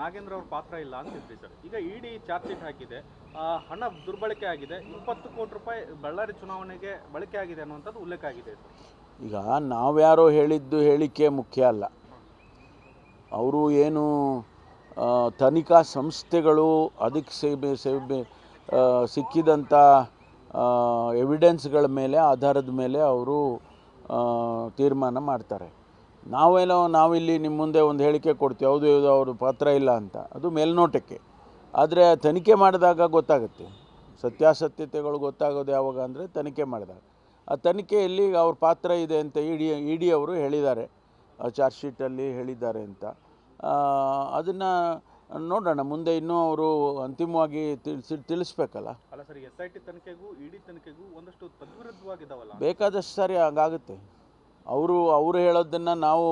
ನಾಗೇಂದ್ರ ಅವ್ರ ಪಾತ್ರ ಇಲ್ಲ ಅಂತಿದ್ರಿ ಸರ್. ಈಗ ಇಡಿ ಚಾರ್ಜ್ ಶೀಟ್ ಹಾಕಿದೆ. ಹಣ ದುರ್ಬಳಕೆ ಆಗಿದೆ. ಇಪ್ಪತ್ತು ಕೋಟಿ ರೂಪಾಯಿ ಬಳ್ಳಾರಿ ಚುನಾವಣೆಗೆ ಬಳಕೆ ಆಗಿದೆ ಅನ್ನುವಂಥದ್ದು ಉಲ್ಲೇಖ ಆಗಿದೆ ಈಗ ನಾವ್ಯಾರೋ ಹೇಳಿದ್ದು ಹೇಳಿಕೆ ಮುಖ್ಯ ಅಲ್ಲ. ಅವರು ಏನು ತನಿಖಾ ಸಂಸ್ಥೆಗಳು ಅದಕ್ಕೆ ಸೇಬೆ ಸೇಬೆ ಸಿಕ್ಕಿದಂಥ ಎವಿಡೆನ್ಸ್ಗಳ ಮೇಲೆ, ಆಧಾರದ ಮೇಲೆ ಅವರು ತೀರ್ಮಾನ ಮಾಡ್ತಾರೆ. ನಾವೇನೋ ನಾವಿಲ್ಲಿ ನಿಮ್ಮ ಮುಂದೆ ಒಂದು ಹೇಳಿಕೆ ಕೊಡ್ತೀವಿ ಹೌದು ಇದು ಅವ್ರ ಪಾತ್ರ ಇಲ್ಲ ಅಂತ. ಅದು ಮೇಲ್ನೋಟಕ್ಕೆ. ಆದರೆ ತನಿಖೆ ಮಾಡಿದಾಗ ಗೊತ್ತಾಗುತ್ತೆ. ಸತ್ಯಾಸತ್ಯತೆಗಳು ಗೊತ್ತಾಗೋದು ಯಾವಾಗ ಅಂದರೆ ತನಿಖೆ ಮಾಡಿದಾಗ. ಆ ತನಿಖೆಯಲ್ಲಿ ಅವ್ರ ಪಾತ್ರ ಇದೆ ಅಂತ ಇಡಿ ಇ ಡಿ ಅವರು ಹೇಳಿದ್ದಾರೆ ಚಾರ್ಜ್ ಶೀಟಲ್ಲಿ ಹೇಳಿದ್ದಾರೆ ಅಂತ. ಅದನ್ನು ನೋಡೋಣ. ಮುಂದೆ ಇನ್ನೂ ಅವರು ಅಂತಿಮವಾಗಿ ತಿಳಿಸಿ ತಿಳಿಸ್ಬೇಕಲ್ಲ. ಅಲ್ಲ ಸರ್ ಎಸ್ ಐ ಟಿ ತನಿಖೆಗೂ ಇಡಿ ತನಿಖೆಗೂ ಒಂದಷ್ಟು ತದ್ವಿರುದ್ಧವಾಗಿದ್ದಾವಲ್ಲ? ಬೇಕಾದಷ್ಟು ಸರಿ ಹಾಗಾಗುತ್ತೆ. ಅವರು ಅವರು ಹೇಳೋದನ್ನು ನಾವು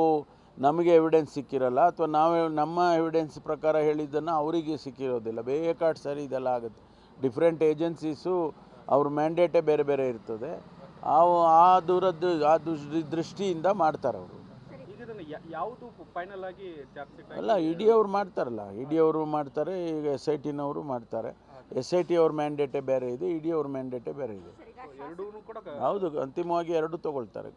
ನಮಗೆ ಎವಿಡೆನ್ಸ್ ಸಿಕ್ಕಿರಲ್ಲ ಅಥವಾ ನಾವು ನಮ್ಮ ಎವಿಡೆನ್ಸ್ ಪ್ರಕಾರ ಹೇಳಿದ್ದನ್ನು ಅವರಿಗೆ ಸಿಕ್ಕಿರೋದಿಲ್ಲ. ಬೇಕಾದ ಸರಿ ಇದೆಲ್ಲ ಆಗುತ್ತೆ. ಡಿಫ್ರೆಂಟ್ ಏಜೆನ್ಸೀಸು ಅವ್ರ ಮ್ಯಾಂಡೇಟೇ ಬೇರೆ ಬೇರೆ ಇರ್ತದೆ. ಆ ಆ ದೂರದ್ದು ಆ ದೃಷ್ಟಿ ದೃಷ್ಟಿಯಿಂದ ಮಾಡ್ತಾರೆ ಅವರು. ಅಲ್ಲ ಇ ಡಿ ಅವ್ರು ಮಾಡ್ತಾರಲ್ಲ ಇ ಡಿ ಅವರು ಮಾಡ್ತಾರೆ ಈಗ ಎಸ್ ಐ ಟಿನವರು ಮಾಡ್ತಾರೆ. ಎಸ್ ಐ ಟಿ ಅವ್ರ ಮ್ಯಾಂಡೇಟೇ ಬೇರೆ ಇದೆ ಇಡಿ ಅವ್ರ ಮ್ಯಾಂಡೇಟೇ ಬೇರೆ ಇದೆ. ಹೌದು ಅಂತಿಮವಾಗಿ ಎರಡು ತಗೊಳ್ತಾರೆ.